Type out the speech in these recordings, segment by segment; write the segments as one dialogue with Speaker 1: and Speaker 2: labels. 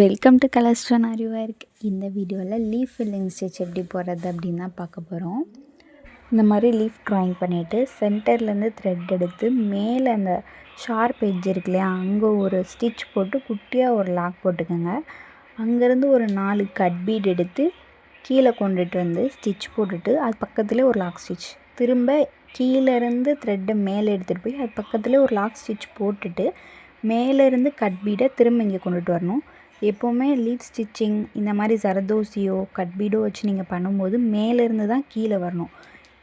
Speaker 1: Welcome to கலஸ்ட்ரான் அறிவார்க் இந்த வீடியோவில் leaf filling stitch எப்படி போடுறது அப்படின்னு தான் பார்க்க போகிறோம் இந்த மாதிரி லீஃப் ட்ராயிங் பண்ணிவிட்டு சென்டர்லேருந்து த்ரெட் எடுத்து மேலே அந்த ஷார்ப் எட்ஜ் இருக்கு இல்லையா அங்கே ஒரு ஸ்டிச் போட்டு குட்டியாக ஒரு லாக் போட்டுக்கோங்க. அங்கேருந்து ஒரு நாலு கட் பீட் எடுத்து கீழே கொண்டுட்டு வந்து ஸ்டிச் போட்டுட்டு அது பக்கத்துலேயே ஒரு லாக் ஸ்டிச் திரும்ப கீழேருந்து த்ரெட்டை மேலே எடுத்துகிட்டு போய் அது பக்கத்துலேயே ஒரு லாக் ஸ்டிச் போட்டுட்டு மேலேருந்து கட் பீடை திரும்ப இங்கே கொண்டுட்டு வரணும். எப்போவுமே லீட் ஸ்டிச்சிங் இந்த மாதிரி சரதோசியோ கட்பீடோ வச்சு நீங்கள் பண்ணும்போது மேலேருந்து தான் கீழே வரணும்.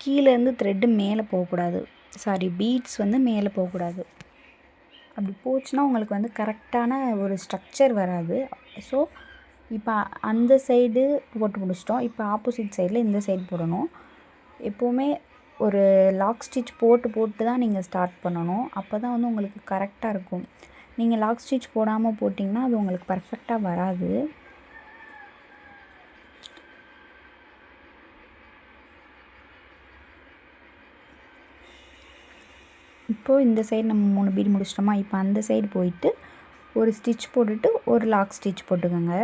Speaker 1: கீழேருந்து த்ரெட்டு மேலே போகக்கூடாது. சாரி பீட்ஸ் வந்து மேலே போகக்கூடாது. அப்படி போச்சுன்னா உங்களுக்கு வந்து கரெக்டான ஒரு ஸ்ட்ரக்சர் வராது. ஸோ இப்போ அந்த சைடு போட்டு முடிச்சிட்டோம். இப்போ ஆப்போசிட் சைடில் இந்த சைடு போடணும். எப்போவுமே ஒரு லாக் ஸ்டிச் போட்டு போட்டு தான் நீங்கள் ஸ்டார்ட் பண்ணணும். அப்போ தான் வந்து உங்களுக்கு கரெக்டாக இருக்கும். நீங்கள் லாக் ஸ்டிச் போடாமல் போட்டிங்கன்னா அது உங்களுக்கு பர்ஃபெக்டாக வராது. இப்போது இந்த சைடு நம்ம மூணு பீட் முடிச்சிட்டோமா? இப்போ அந்த சைடு போயிட்டு ஒரு ஸ்டிச் போட்டுட்டு ஒரு லாக் ஸ்டிச் போட்டுக்கோங்க.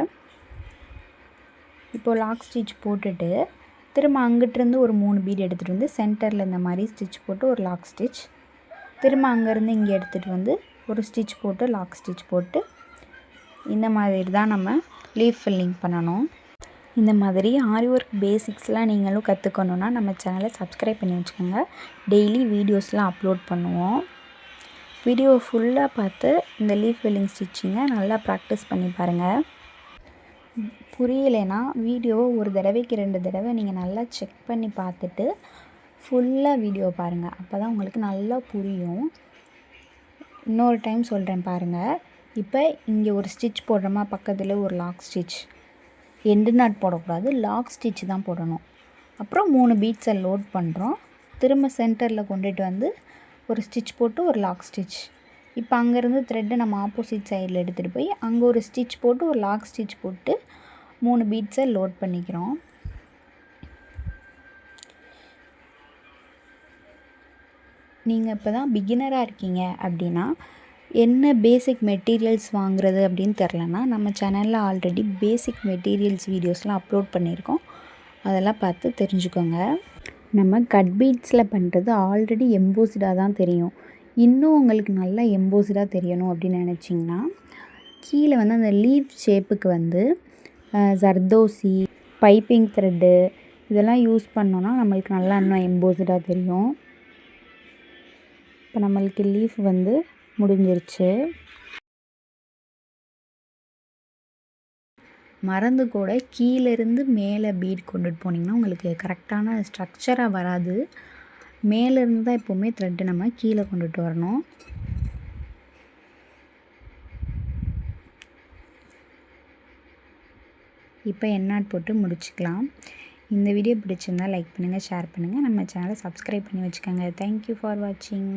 Speaker 1: இப்போது லாக் ஸ்டிச் போட்டுட்டு திரும்ப அங்கிட்டிருந்து ஒரு மூணு பீட் எடுத்துகிட்டு வந்து சென்டரில் இந்த மாதிரி ஸ்டிச் போட்டு ஒரு லாக் ஸ்டிச் திரும்ப அங்கேருந்து இங்கே எடுத்துகிட்டு வந்து ஒரு ஸ்டிச் போட்டு லாக் ஸ்டிச் போட்டு இந்த மாதிரி தான் நம்ம லீஃப் ஃபில்லிங் பண்ணணும். இந்த மாதிரி ஆரி ஒர்க் பேசிக்ஸ்லாம் நீங்களும் கற்றுக்கணுன்னா நம்ம சேனலை சப்ஸ்கிரைப் பண்ணி வச்சுக்கோங்க. டெய்லி வீடியோஸ்லாம் அப்லோட் பண்ணுவோம். வீடியோ ஃபுல்லாக பார்த்து இந்த லீஃப் ஃபில்லிங் ஸ்டிச்சிங்கை நல்லா ப்ராக்டிஸ் பண்ணி பாருங்கள் புரியலைன்னா வீடியோவை ஒரு தடவைக்கு ரெண்டு தடவை நீங்கள் நல்லா செக் பண்ணி பார்த்துட்டு ஃபுல்லாக வீடியோ பாருங்கள் அப்போ தான் உங்களுக்கு நல்லா புரியும். இன்னொரு டைம் சொல்கிறேன் பாருங்கள் இப்போ இங்கே ஒரு ஸ்டிச் போடுறோமா? பக்கத்தில் ஒரு லாக் ஸ்டிச் எண்டு நாட் போடக்கூடாது. லாக் ஸ்டிச் தான் போடணும். அப்புறம் மூணு பீட்ஸை லோட் பண்ணுறோம் திரும்ப சென்டரில் கொண்டுட்டு வந்து ஒரு ஸ்டிச் போட்டு ஒரு லாக் ஸ்டிச் இப்போ அங்கேருந்து த்ரெட்டை நம்ம ஆப்போசிட் சைடில் எடுத்துகிட்டு போய் அங்கே ஒரு ஸ்டிச் போட்டு ஒரு லாக் ஸ்டிச் போட்டு மூணு பீட்ஸை லோட் பண்ணிக்கிறோம். நீங்கள் இப்போ தான் பிகினராக இருக்கீங்க அப்படின்னா என்ன பேசிக் மெட்டீரியல்ஸ் வாங்குறது அப்படின்னு தெரிலனா நம்ம சேனலில் ஆல்ரெடி பேசிக் மெட்டீரியல்ஸ் வீடியோஸ்லாம் அப்லோட் பண்ணியிருக்கோம். அதெல்லாம் பார்த்து தெரிஞ்சுக்கோங்க. நம்ம கட் பீட்ஸில் பண்ணுறது ஆல்ரெடி எம்போஸ்டாக தான் தெரியும். இன்னும் உங்களுக்கு நல்லா எம்போஸ்டாக தெரியணும் அப்படின்னு நினச்சிங்கன்னா கீழே வந்து அந்த லீவ் ஷேப்புக்கு வந்து ஜர்தோசி பைப்பிங் த்ரெட்டு இதெல்லாம் யூஸ் பண்ணோன்னா நம்மளுக்கு நல்லா இன்னும் எம்போஸ்டாக தெரியும். இப்போ நம்மளுக்கு லீஃப் வந்து முடிஞ்சிருச்சு. மறந்து கூட கீழேருந்து மேலே பீட் கொண்டுட்டு போனீங்கன்னா உங்களுக்கு கரெக்டான ஸ்ட்ரக்சராக வராது. மேலேருந்து தான் எப்போவுமே த்ரெட்டு நம்ம கீழே கொண்டுட்டு வரணும். இப்போ என்னாட் போட்டு முடிச்சுக்கலாம். இந்த வீடியோ பிடிச்சிருந்தால் லைக் பண்ணுங்கள் ஷேர் பண்ணுங்கள் நம்ம சேனலை சப்ஸ்கிரைப் பண்ணி வச்சுக்கோங்க. தேங்க்யூ ஃபார் வாட்சிங்